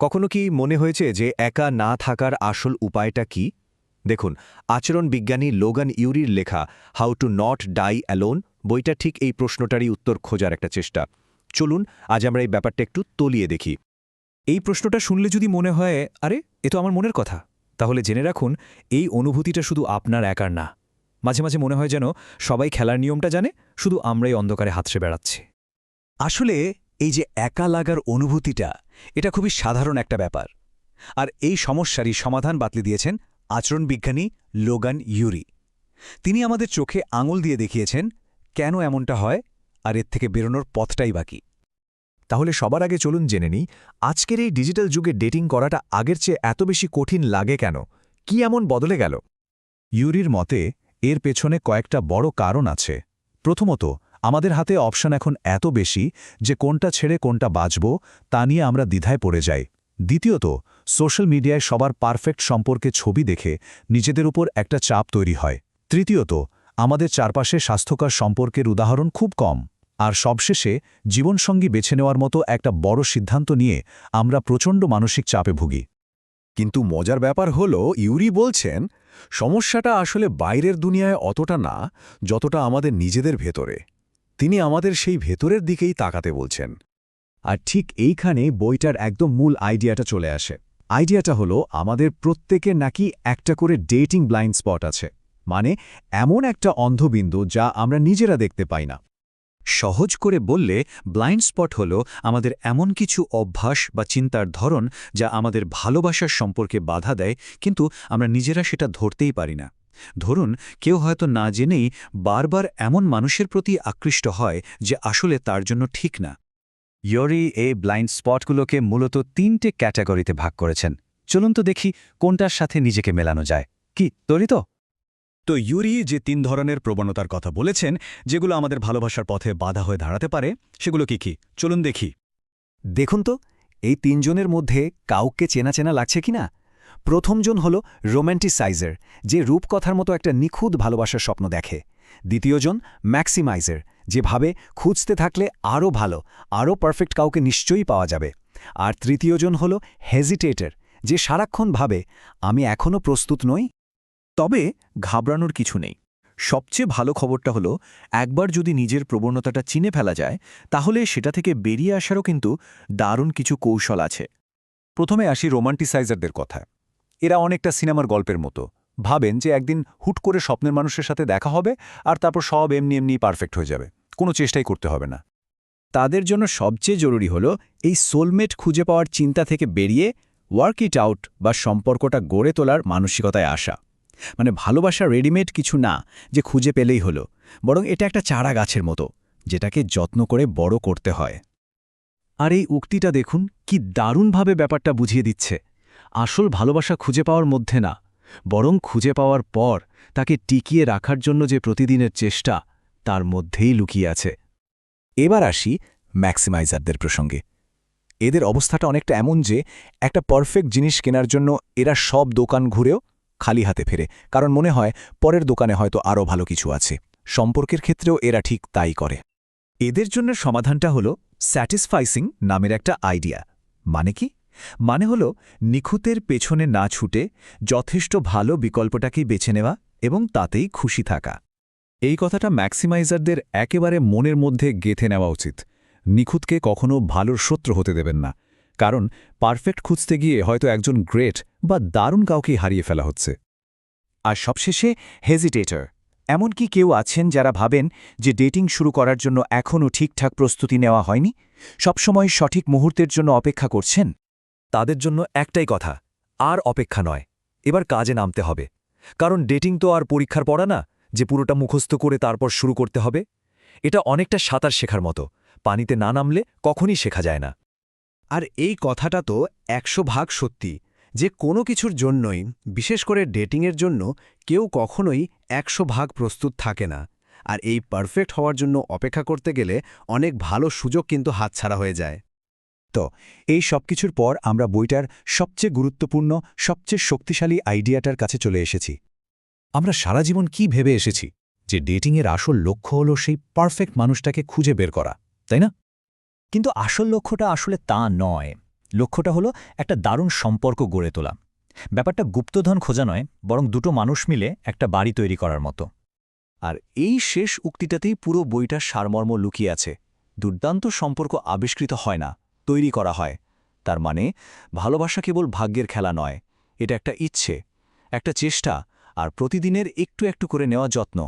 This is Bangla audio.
কখনো কি মনে হয়েছে যে একা না থাকার আসল উপায়টা কি? দেখুন, আচরণ বিজ্ঞানী লোগান ইউরির লেখা how to not die alone বইটা ঠিক এই প্রশ্নটারই উত্তর খোঁজার একটা চেষ্টা। চলুন, আজ আমরা এই ব্যাপারটা একটু তলিয়ে দেখি। এই প্রশ্নটা শুনলে যদি মনে হয়, আরে, এ তো আমার মনের কথা। তাহলে জেনে রাখুন, এই অনুভূতিটা শুধু আপনার একার না। মাঝে মাঝে মনে হয় যেন সবাই খেলার নিয়মটা জানে, শুধু আমরাই অন্ধকারে হাতড়ে বেড়াচ্ছি। আসলে এই যে একা লাগার অনুভূতিটা, এটা খুবই সাধারণ একটা ব্যাপার। আর এই সমস্যারই সমাধান বাতলে দিয়েছেন আচরণবিজ্ঞানী লোগান ইউরি। তিনি আমাদের চোখে আঙুল দিয়ে দেখিয়েছেন কেন এমনটা হয় আর এর থেকে বেরোনোর পথটাই বাকি তাহলে সবার আগে চলুন জেনে নিই, আজকের এই ডিজিটাল যুগে ডেটিং করাটা আগের চেয়ে এত বেশি কঠিন লাগে কেন? কি এমন বদলে গেল? ইউরির মতে, এর পেছনে কয়েকটা বড় কারণ আছে। প্রথমত আমাদের হাতে অপশন এখন এত বেশি যে কোনটা ছেড়ে কোনটা বাঁচব তা নিয়ে আমরা দ্বিধায় পড়ে যাই। দ্বিতীয়ত, সোশ্যাল মিডিয়ায় সবার পারফেক্ট সম্পর্কে ছবি দেখে নিজেদের উপর একটা চাপ তৈরি হয়। তৃতীয়ত, আমাদের চারপাশে স্বাস্থ্যকর সম্পর্কের উদাহরণ খুব কম। আর সবশেষে, জীবনসঙ্গী বেছে নেওয়ার মতো একটা বড় সিদ্ধান্ত নিয়ে আমরা প্রচণ্ড মানসিক চাপে ভুগি। কিন্তু মজার ব্যাপার হল, ইউরি বলছেন, সমস্যাটা আসলে বাইরের দুনিয়ায় অতটা না, যতটা আমাদের নিজেদের ভেতরে। তিনি আমাদের সেই ভেতরের দিকেই তাকাতে বলছেন। আর ঠিক এইখানে বইটার একদম মূল আইডিয়াটা চলে আসে। আইডিয়াটা হলো, আমাদের প্রত্যেকের নাকি একটা করে ডেটিং ব্লাইন্ড স্পট আছে। মানে এমন একটা অন্ধবিন্দু যা আমরা নিজেরা দেখতে পাই না। সহজ করে বললে, ব্লাইন্ড স্পট হল আমাদের এমন কিছু অভ্যাস বা চিন্তার ধরন যা আমাদের ভালোবাসার সম্পর্কে বাধা দেয়, কিন্তু আমরা নিজেরা সেটা ধরতেই পারি না। ধরুন, কেউ হয়তো না জেনেই বারবার এমন মানুষের প্রতি আকৃষ্ট হয় যে আসলে তার জন্য ঠিক না। ইয়রি এই ব্লাইন্ড স্পটগুলোকে মূলত তিনটে ক্যাটাগরিতে ভাগ করেছেন। চলুন তো দেখি কোনটার সাথে নিজেকে মেলানো যায়। কি তরিত তো? ইউরি যে তিন ধরনের প্রবণতার কথা বলেছেন, যেগুলো আমাদের ভালোবাসার পথে বাধা হয়ে দাঁড়াতে পারে, সেগুলো কি কি? চলুন দেখি। দেখুন তো, এই তিনজনের মধ্যে কাউকে চেনা চেনা লাগছে কি না প্রথমজন হল রোম্যান্টিসাইজার, যে রূপকথার মতো একটা নিখুঁত ভালোবাসার স্বপ্ন দেখে। দ্বিতীয়জন ম্যাক্সিমাইজার, যে ভাবে খুঁজতে থাকলে আরও ভালো আরও পারফেক্ট কাউকে নিশ্চয়ই পাওয়া যাবে। আর তৃতীয়জন হল হেজিটেটর, যে সারাক্ষণ ভাবে, আমি এখনও প্রস্তুত নই। তবে ঘাবড়ানোর কিছু নেই। সবচেয়ে ভালো খবরটা হলো, একবার যদি নিজের প্রবণতাটা চিনে ফেলা যায়, তাহলে সেটা থেকে বেরিয়ে আসারও কিন্তু দারুণ কিছু কৌশল আছে। প্রথমে আসি রোমান্টিসাইজারদের কথা। এরা অনেকটা সিনেমার গল্পের মতো। ভাবেন যে একদিন হুট করে স্বপ্নের মানুষের সাথে দেখা হবে আর তারপর সব এমনি এমনি পারফেক্ট হয়ে যাবে। কোনো চেষ্টাই করতে হবে না। তাদের জন্য সবচেয়ে জরুরি হল এই সোলমেট খুঁজে পাওয়ার চিন্তা থেকে বেরিয়ে ওয়ার্ক ইট আউট বা সম্পর্কটা গড়ে তোলার মানসিকতায় আসা। মানে ভালোবাসা রেডিমেড কিছু না যে খুঁজে পেলেই হলো। বরং এটা একটা চারা গাছের মতো, যেটাকে যত্ন করে বড় করতে হয়। আর এই উক্তিটা দেখুন কি দারুণভাবে ব্যাপারটা বুঝিয়ে দিচ্ছে। আসল ভালোবাসা খুঁজে পাওয়ার মধ্যে না, বরং খুঁজে পাওয়ার পর তাকে টিকিয়ে রাখার জন্য যে প্রতিদিনের চেষ্টা, তার মধ্যেই লুকিয়ে আছে। এবার আসি ম্যাক্সিমাইজারদের প্রসঙ্গে। এদের অবস্থাটা অনেকটা এমন যে, একটা পারফেক্ট জিনিস কেনার জন্য এরা সব দোকান ঘুরেও খালি হাতে ফেরে, কারণ মনে হয় পরের দোকানে হয়তো আরও ভালো কিছু আছে। সম্পর্কের ক্ষেত্রেও এরা ঠিক তাই করে। এদের জন্য সমাধানটা হল স্যাটিসফাইসিং নামের একটা আইডিয়া। মানে কি? মানে হল, নিখুঁতের পেছনে না ছুটে যথেষ্ট ভালো বিকল্পটাকেই বেছে নেওয়া এবং তাতেই খুশি থাকা। এই কথাটা ম্যাক্সিমাইজারদের একেবারে মনের মধ্যে গেথে নেওয়া উচিত। নিখুঁতকে কখনো ভালোর শত্রু হতে দেবেন না, কারণ পারফেক্ট খুঁজতে গিয়ে হয়তো একজন গ্রেট বা দারুণ কাউকেই হারিয়ে ফেলা হচ্ছে। আর সবশেষে, হেজিটেটর। এমনকি কেউ আছেন যারা ভাবেন যে ডেটিং শুরু করার জন্য এখনও ঠিকঠাক প্রস্তুতি নেওয়া হয়নি? সবসময় সঠিক মুহূর্তের জন্য অপেক্ষা করছেন? তাদের জন্য একটাই কথা, আর অপেক্ষা নয়, এবার কাজে নামতে হবে। কারণ ডেটিং তো আর পরীক্ষার পড়া না, যে পুরোটা মুখস্থ করে তারপর শুরু করতে হবে। এটা অনেকটা সাঁতার শেখার মতো, পানিতে না নামলে কখনই শেখা যায় না। আর এই কথাটা তো একশো ভাগ সত্যি, যে কোনো কিছুর জন্যই, বিশেষ করে ডেটিংয়ের জন্য, কেউ কখনোই একশো ভাগ প্রস্তুত থাকে না। আর এই পারফেক্ট হওয়ার জন্য অপেক্ষা করতে গেলে অনেক ভালো সুযোগ কিন্তু হাতছাড়া হয়ে যায়। তো এই সব কিছুর পর আমরা বইটার সবচেয়ে গুরুত্বপূর্ণ, সবচেয়ে শক্তিশালী আইডিয়াটার কাছে চলে এসেছি। আমরা সারা জীবন কি ভেবে এসেছি যে ডেটিংয়ের আসল লক্ষ্য হল সেই পারফেক্ট মানুষটাকে খুঁজে বের করা, তাই না? কিন্তু আসল লক্ষ্যটা আসলে তা নয়। লক্ষ্যটা হলো একটা দারুণ সম্পর্ক গড়ে তোলা। ব্যাপারটা গুপ্তধন খোঁজা নয়, বরং দুটো মানুষ মিলে একটা বাড়ি তৈরি করার মতো। আর এই শেষ উক্তিটাতেই পুরো বইটার সারমর্ম লুকিয়ে আছে। দুর্দান্ত সম্পর্ক আবিষ্কৃত হয় না। তৈরি করা হয়। তার মানে ভালোবাসা কেবল ভাগ্যের খেলা নয়, এটা একটা ইচ্ছে, একটা চেষ্টা, আর প্রতিদিনের একটু একটু করে নেওয়া যত্ন।